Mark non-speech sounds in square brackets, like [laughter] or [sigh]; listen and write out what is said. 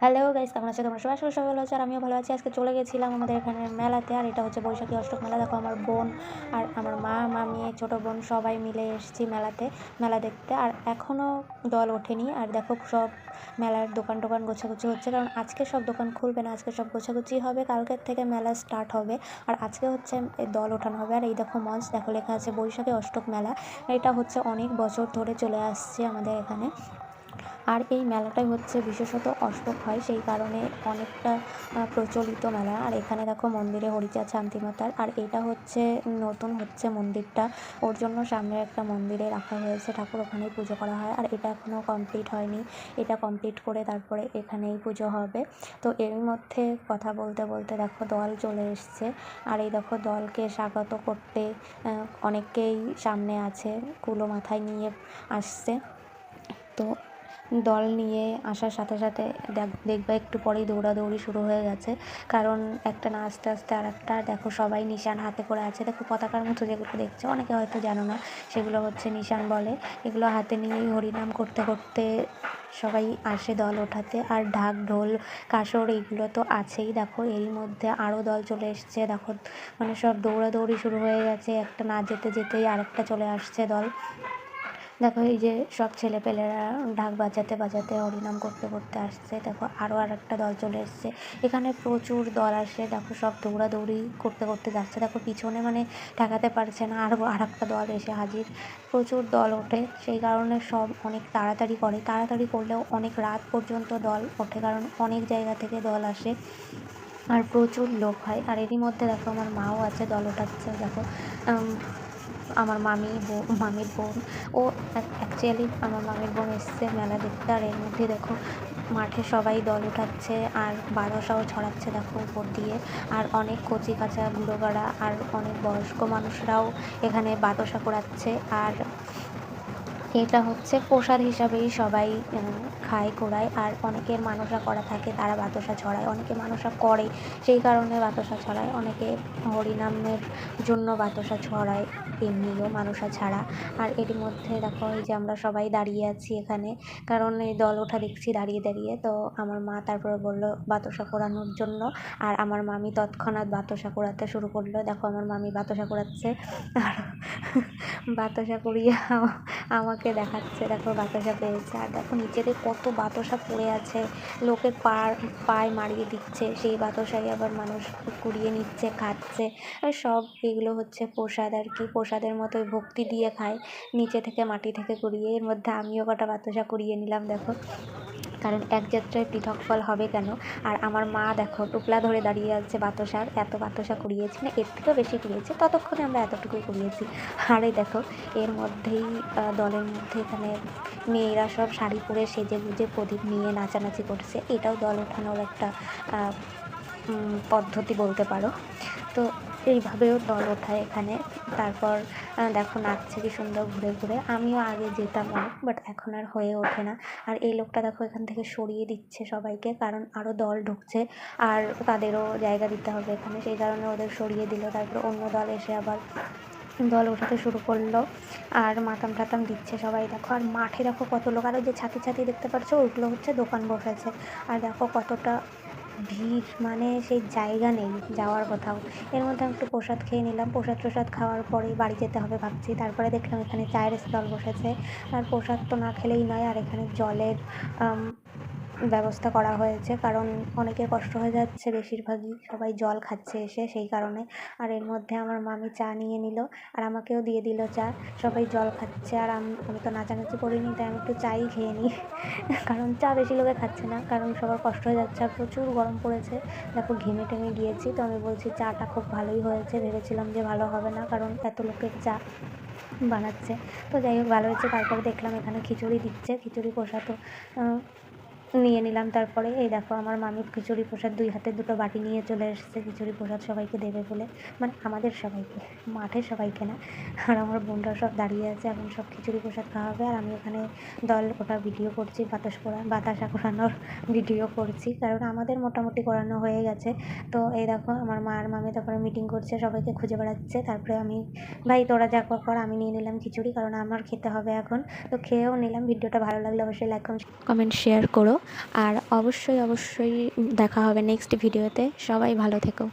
Hello guys, কেমন আছো? তোমরা সবাই সবাই ভালো আছো আর আমিও ভালো আছি। আজকে চলে গেছিলাম আমাদের এখানে মেলাতে আর এটা হচ্ছে বৈশাখী অষ্টক মেলা। দেখো আমার বোন আর আমার মা, মামি, ছোট বোন সবাই মিলে এসেছি মেলাতে, মেলা দেখতে। আর এখনও দল ওঠেনি। আর দেখো সব মেলার দোকান টোকান গোছাগুছি হচ্ছে। কারণ আজকে সব দোকান খুলবে না, আজকে সব গোছাগুছি হবে। কালকের থেকে মেলা স্টার্ট হবে। আর আজকে হচ্ছে দল ওঠানো হবে। আর এই দেখো মঞ্চ, দেখো লেখা আছে বৈশাখী অষ্টক মেলা। এটা হচ্ছে অনেক বছর ধরে চলে আসছে আমাদের এখানে। আর এই মেলাটাই হচ্ছে বিশেষত অষ্টক হয়, সেই কারণে অনেকটা প্রচলিত মেলা। আর এখানে দেখো মন্দিরে হরিচাঁদ শান্তিমাতার, আর এটা হচ্ছে নতুন হচ্ছে মন্দিরটা। ওর জন্য সামনে একটা মন্দিরে রাখা হয়েছে, ঠাকুর ওখানেই পুজো করা হয়। আর এটা এখনও কমপ্লিট হয়নি। এটা কমপ্লিট করে তারপরে এখানেই পুজো হবে। তো এর মধ্যে কথা বলতে বলতে দেখো দল চলে এসছে। আর এই দেখো দলকে স্বাগত করতে অনেকেই সামনে আছে, কুলো মাথায় নিয়ে আসছে। তো দল নিয়ে আসার সাথে সাথে দেখবে একটু পরেই দৌড়াদৌড়ি শুরু হয়ে গেছে। কারণ একটা না আস্তে আস্তে আর একটা দেখো সবাই নিশান হাতে করে আছে। দেখো পতাকার মতো যেগুলো দেখছ, অনেকে হয়তো জানো না, সেগুলো হচ্ছে নিশান বলে। এগুলো হাতে নিয়েই হরিনাম করতে করতে সবাই আসে দল ওঠাতে। আর ঢাক, ঢোল, কাসর এইগুলো তো আছেই। দেখো এরই মধ্যে আরও দল চলে এসছে। দেখো মানে সব দৌড়াদৌড়ি শুরু হয়ে গেছে। একটা না যেতে যেতেই আরেকটা চলে আসছে দল। দেখো, এই যে সব ছেলেপেলেরা ঢাক বাজাতে বাজাতে হরিনাম করতে করতে আসছে। দেখো আরও আর একটা দল চলে এসছে। এখানে প্রচুর দল আসে। দেখো, সব দৌড়াদৌড়ি করতে করতে যাচ্ছে। দেখো, পিছনে মানে ঠেকাতে পারছে না। আরও আর একটা দল এসে হাজির। প্রচুর দল ওঠে। সেই কারণে সব অনেক তাড়াতাড়ি করে। তাড়াতাড়ি করলেও অনেক রাত পর্যন্ত দল ওঠে, কারণ অনেক জায়গা থেকে দল আসে। আর প্রচুর লোক হয়। আর এরই মধ্যে দেখো, আমার মাও আছে দল ওঠাচ্ছে। দেখো আমার মামি মামির বোন। ও অ্যাকচুয়ালি আমার মামির বোন এসছে মেলা দেখতে, আর এর মধ্যে দেখো মাঠে সবাই দল উঠাচ্ছে, আর বাতাসাও ছড়াচ্ছে দেখো উপর দিয়ে। আর অনেক কচি কাঁচা গুঁড়োগাড়া আর অনেক বয়স্ক মানুষরাও এখানে বাতাসা করাচ্ছে আর এটা হচ্ছে প্রসাদ হিসাবেই সবাই খায় কোড়ায় আর অনেকের মানুষরা করা থাকে, তারা বাতাসা ছড়ায়। অনেকে মানুষরা করে, সেই কারণে বাতাসা ছড়ায়। অনেকে হরিনামের জন্য বাতাসা ছড়ায়, এমনিও মানুষরা ছাড়া। আর এর মধ্যে দেখো, এই যে আমরা সবাই দাঁড়িয়ে আছি এখানে, কারণ এই দল ওঠা দেখছি দাঁড়িয়ে দাঁড়িয়ে। তো আমার মা তারপরে বলল, বাতাসা কোড়ানোর জন্য। আর আমার মামি তৎক্ষণাৎ বাতাসা কোরাতে শুরু করল। দেখো, আমার মামি বাতাসা কোরাচ্ছে আর বাতাসা করিয়ে আমাকে দেখাচ্ছে, দেখো বাতাসা পেয়েছে। আর দেখো নিচেতে কত বাতাসা পড়ে আছে। লোকে পা পায়ে মারিয়ে দিচ্ছে। সেই বাতাসাই আবার মানুষ কুড়িয়ে নিচ্ছে, খাচ্ছে। আর সব এগুলো হচ্ছে প্রসাদ আর কি। প্রসাদের মতোই ভক্তি দিয়ে খায়। নিচে থেকে মাটি থেকে কুড়িয়ে, এর মধ্যে আমিও কটা বাতাসা কুড়িয়ে নিলাম, দেখো। কারণ এক যাত্রায় পৃথক ফল হবে কেন? আর আমার মা দেখো, টুপলা ধরে দাঁড়িয়ে আছে বাতাসার, এত বাতাসা কুড়িয়েছি না, এর থেকেও বেশি কুড়িয়েছে, ততক্ষণে আমরা এতটুকুই কুড়িয়েছি। আর দেখো, এর মধ্যেই দলের মধ্যে এখানে মেয়েরা সব শাড়ি পরে সেজে গুজে প্রদীপ নিয়ে নাচানাচি করছে। এটাও দল ওঠানোর একটা পদ্ধতি বলতে পারো। তো এইভাবেও দল ওঠায় এখানে। তারপর দেখো নাচছে কি সুন্দর ঘুরে ঘুরে। আমিও আগে যেতাম অনেক বাট এখন আর হয়ে ওঠে না। আর এই লোকটা দেখো এখান থেকে সরিয়ে দিচ্ছে সবাইকে, কারণ আরও দল ঢুকছে, আর তাদেরও জায়গা দিতে হবে এখানে। সেই কারণে ওদের সরিয়ে দিল। তারপর অন্য দল এসে আবার দল ওঠাতে শুরু করল, আর মাতাম টাতাম দিচ্ছে সবাই। দেখো, আর মাঠে দেখো কত লোক। আরও যে ছাতি ছাতি দেখতে পাচ্ছ, ওইগুলো হচ্ছে দোকান বসেছে। আর দেখো কতটা ভিড় মানে সেই জায়গা নেই যাওয়ার কোথাও। এর মধ্যে আমি একটু প্রসাদ খেয়ে নিলাম। প্রসাদ টসাদ খাওয়ার পরেই বাড়ি যেতে হবে ভাবছি। তারপরে দেখলাম এখানে চায়ের স্টল বসেছে। আর প্রসাদ তো না খেলেই নয়। আর এখানে জলের ব্যবস্থা করা হয়েছে, কারণ অনেকের কষ্ট হয়ে যাচ্ছে, বেশিরভাগই সবাই জল খাচ্ছে এসে সেই কারণে। আর এর মধ্যে আমার মামি চা নিয়ে নিল, আর আমাকেও দিয়ে দিল চা। সবাই জল খাচ্ছে, আর আমি তো নাচানাচি করিনি, তাই আমি একটু চাই খেয়ে নিই। [laughs] কারণ চা বেশি লোকে খাচ্ছে না, কারণ সবার কষ্ট হয়ে যাচ্ছে, আর প্রচুর গরম পড়েছে। দেখো, ঘেমে টেমে গিয়েছি, তো আমি বলছি চাটা খুব ভালোই হয়েছে, ভেবেছিলাম যে ভালো হবে না, কারণ এত লোকের চা বানাচ্ছে। তো যাই হোক, ভালো হয়েছে, তারপরে দেখলাম এখানে খিচুড়ি দিচ্ছে, খিচুড়ি প্রসাদও নিয়ে নিলাম তারপরে। এই দেখো, আমার মামি খিচুড়ি প্রসাদ দুই হাতে দুটো বাটি নিয়ে চলে এসেছে। খিচুড়ি প্রসাদ সবাইকে দেবে বলে। মানে আমাদের সবাইকে মাঠে সবাইকে না। আর আমার বোনরা সব দাঁড়িয়ে আছে। এখন সব খিচুড়ি প্রসাদ খাওয়া হবে। আর আমি ওখানে দল ওটা ভিডিও করছি, বাতাস করা বাতাসা করানোর ভিডিও করছি। কারণ আমাদের মোটামুটি করানো হয়ে গেছে। তো এই দেখো, আমার মা আর মামি তারপরে মিটিং করছে, সবাইকে খুঁজে বেড়াচ্ছে। তারপরে আমি, ভাই, তোরা যা কর আমি নিয়ে নিলাম খিচুড়ি। কারণ আমার খেতে হবে এখন। তো খেয়েও নিলাম। ভিডিওটা ভালো লাগলে অবশ্যই লাইক কমেন্ট শেয়ার করো। আর অবশ্যই অবশ্যই দেখা হবে নেক্সট ভিডিওতে সবাই ভালো থেকো।